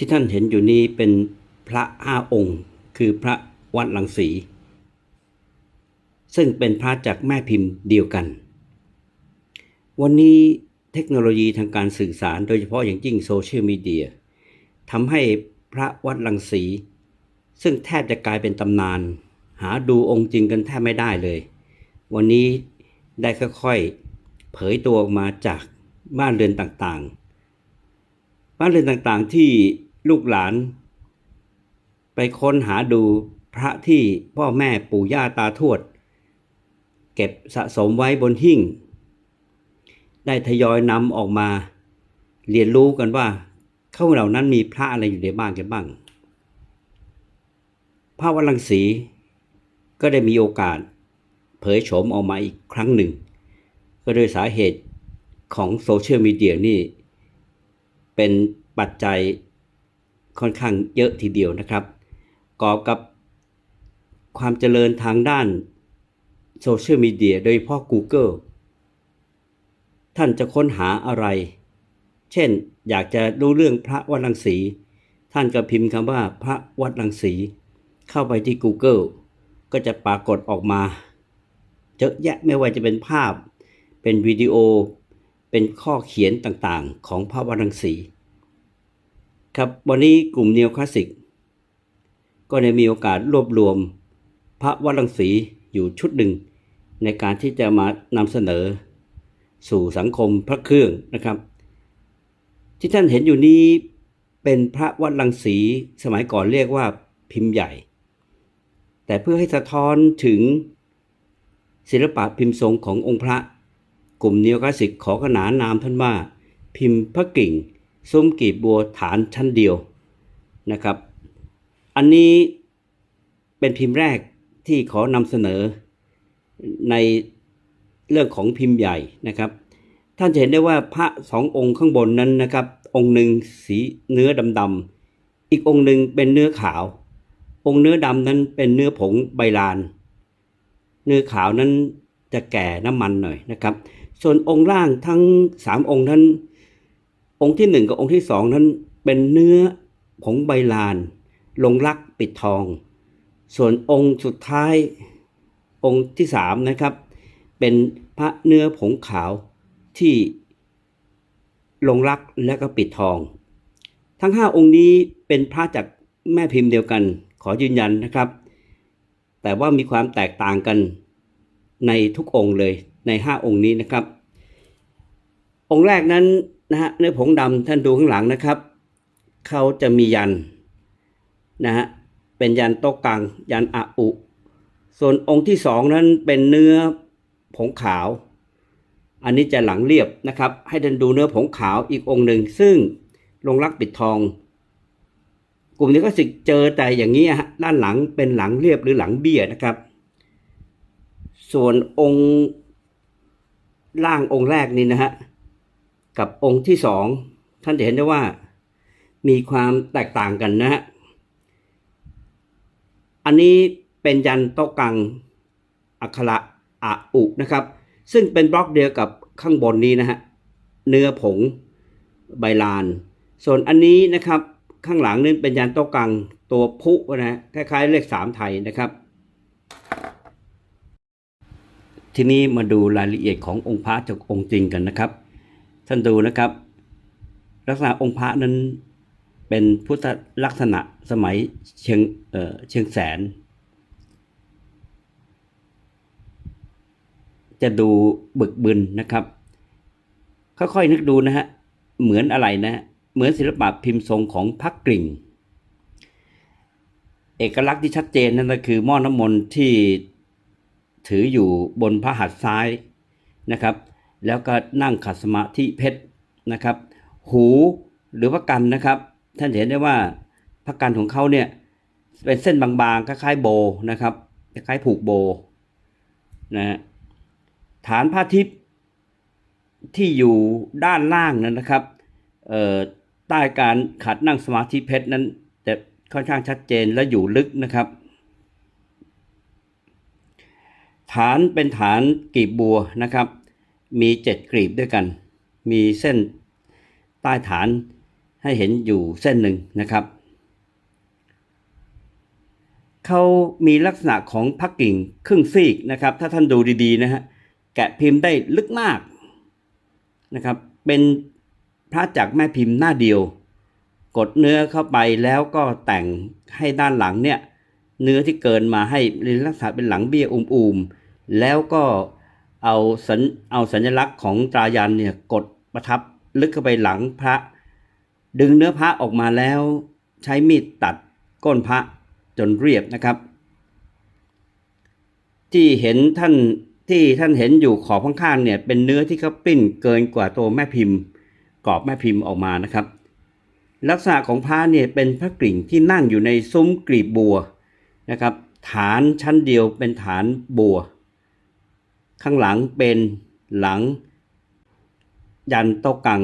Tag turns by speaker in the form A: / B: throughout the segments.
A: ที่ท่านเห็นอยู่นี้เป็นพระห้าองค์ คือพระวัดลังสี ซึ่งเป็นพระจากแม่พิมพ์เดียวกัน วันนี้เทคโนโลยีทางการสื่อสารโดยเฉพาะอย่างยิ่งโซเชียลมีเดียทำให้พระวัดลังสี ซึ่งแทบจะกลายเป็นตำนาน หาดูองค์จริงกันแทบไม่ได้เลย วันนี้ได้ค่อยๆเผยตัวออกมาจากบ้านเรือนต่างๆ บ้านเรือนต่างๆที่ ลูกหลาน ไปค้นหาดูพระที่พ่อแม่ปู่ย่าตาทวด เก็บสะสมไว้บนหิ้ง ได้ทยอยนำออกมา เรียนรู้กันว่าเข้าเหล่านั้นมีพระอะไรอยู่ในบ้านกันบ้าง พระวัลังสีก็ได้มีโอกาส เผยโฉมออกมาอีกครั้งหนึ่ง ก็โดยสาเหตุของโซเชียลมีเดียนี่ เป็นปัจจัย ค่อนข้างเยอะทีเดียวนะครับ กอบกับความเจริญทางด้านโซเชียลมีเดียโดยเฉพาะ Google ท่านจะค้นหาอะไร เช่น อยากจะรู้เรื่องพระวัดลังสี ท่านก็พิมพ์คำว่าพระวัดลังสี เข้าไปที่ Google ก็จะปรากฏออกมาเยอะแยะไม่ว่าจะเป็นภาพ เป็นวิดีโอ เป็นข้อเขียนต่างๆ ของพระวัดลังสี ครับวันนี้กลุ่มเนียวคลาสสิก ก็ได้มีโอกาสรวบรวม พระวัดลังสีอยู่ชุดหนึ่ง ในการที่จะมานำเสนอ สู่สังคมพระเครื่องนะครับ ที่ท่านเห็นอยู่นี้เป็นพระวัดลังสีสมัยก่อนเรียกว่าพิมพ์ใหญ่ แต่เพื่อให้สะท้อนถึงศิลปะพิมพ์ทรงขององค์พระ กลุ่มเนียวคลาสสิกขอขนานนามท่านว่า พิมพ์พระกิ่ง ซุ้มกีบบัวฐานชั้นเดียวนะครับ อันนี้เป็นพิมพ์แรกที่ขอนำเสนอในเรื่องของพิมพ์ใหญ่นะครับ ท่านจะเห็นได้ว่าพระสององค์ข้างบนนั้นนะครับ องค์หนึ่งสีเนื้อดำๆอีกองค์หนึ่งเป็นเนื้อขาว องค์เนื้อดำนั้นเป็นเนื้อผงใบลาน เนื้อขาวนั้นจะแก่น้ำมันหน่อยนะครับ ส่วนองค์ล่างทั้งสามองค์นั้น องค์ที่หนึ่งกับองค์ที่สองนั้นเป็นเนื้อผงใบลาน ลงลักปิดทอง ส่วนองค์สุดท้ายองค์ที่สามนะครับ เป็นพระเนื้อผงขาวที่ลงรักและก็ปิดทอง ทั้งห้าองค์นี้เป็นพระจากแม่พิมพ์เดียวกันขอยืนยันนะครับ แต่ว่ามีความแตกต่างกันในทุกองค์เลยในห้าองค์นี้นะครับ องค์แรกนั้น นะฮะเนื้อผงดำท่านดูข้างหลังนะครับ เขาจะมียันนะฮะเป็นยันโต๊ะกัง ยันอะอุ ส่วนองค์ที่สองนั้นเป็นเนื้อผงขาว อันนี้จะหลังเรียบนะครับ ให้ท่านดูเนื้อผงขาวอีกองค์หนึ่ง ซึ่งลงรักปิดทอง กลุ่มนี้ก็สิเจอแต่อย่างนี้ฮะด้านหลังเป็นหลังเรียบหรือหลังเบี้ยนะครับ ส่วนองค์ล่างองค์แรกนี่นะฮะ กับองค์ที่สองท่านจะเห็นได้ว่ามีความแตกต่างกันนะฮะ อันนี้เป็นยันโต๊ะกังอักขระอะอุนะครับ ซึ่งเป็นบล็อกเดียวกับข้างบนนี้นะฮะ เนื้อผงใบลาน ส่วนอันนี้นะครับข้างหลังนี่เป็นยันโต๊ะกังตัวพุนะฮะคล้ายๆเลขสามไทยนะครับ ทีนี้มาดูรายละเอียดขององค์พระจากองค์จริงกันนะครับ ท่านดูนะครับ ลักษณะองค์พระนั้นเป็นพุทธลักษณะสมัยเชียงเอ่อเชียงแสน จะดูบึกบึนนะครับ ค่อยๆนึกดูนะฮะ เหมือนอะไรนะ เหมือนศิลปะพิมพ์ทรงของพักกริ่ง เอกลักษณ์ที่ชัดเจนนั่นก็คือหม้อน้ำมนต์ที่ถืออยู่บนพระหัตถ์ซ้ายนะครับ แล้วก็นั่งขัดสมาธิเพชรนะครับ หูหรือว่ากันนะครับ ท่านเห็นได้ว่าพระกันของเขาเนี่ยเป็นเส้นบางๆคล้ายๆโบนะครับคล้ายๆผูกโบนะฮะฐานผ้าทิพย์ที่อยู่ด้านล่างนั้นนะครับใต้การขัดนั่งสมาธิเพชรนั้นจะค่อนข้างชัดเจนและอยู่ลึกนะครับ ฐานเป็นฐานกีบบัวนะครับ มีเจ็ดกลีบด้วยกัน มีเส้นใต้ฐานให้เห็นอยู่เส้นหนึ่งนะครับ เขามีลักษณะของพักกิ่งครึ่งซีกนะครับ ถ้าท่านดูดีๆนะฮะ แกะพิมพ์ได้ลึกมากนะครับ เป็นพระจากแม่พิมพ์หน้าเดียว กดเนื้อเข้าไปแล้วก็แต่งให้ด้านหลังเนี่ย เนื้อที่เกินมาให้ลักษณะเป็นหลังเบี้ยอุ่มๆ แล้วก็ เอาสัญเอาสัญลักษณ์ของตรายันเนี่ยกดประทับลึกเข้าไปหลังพระ ดึงเนื้อพระออกมาแล้วใช้มีดตัดก้นพระจนเรียบนะครับ ที่เห็นท่านที่ท่านเห็นอยู่ขอบข้างๆเนี่ยเป็นเนื้อที่เขาปิ้นเกินกว่าตัวแม่พิมพ์กรอบแม่พิมพ์ออกมานะครับ ลักษณะของพระเนี่ยเป็นพระกริ่งที่นั่งอยู่ในซุ้มกลีบบัวนะครับ ฐานชั้นเดียวเป็นฐานบัว ข้างหลังเป็นหลัง ยันโตกัง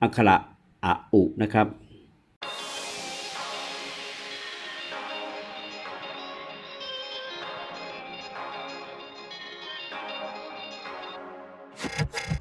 A: อักขระอะอุนะครับ
B: Thank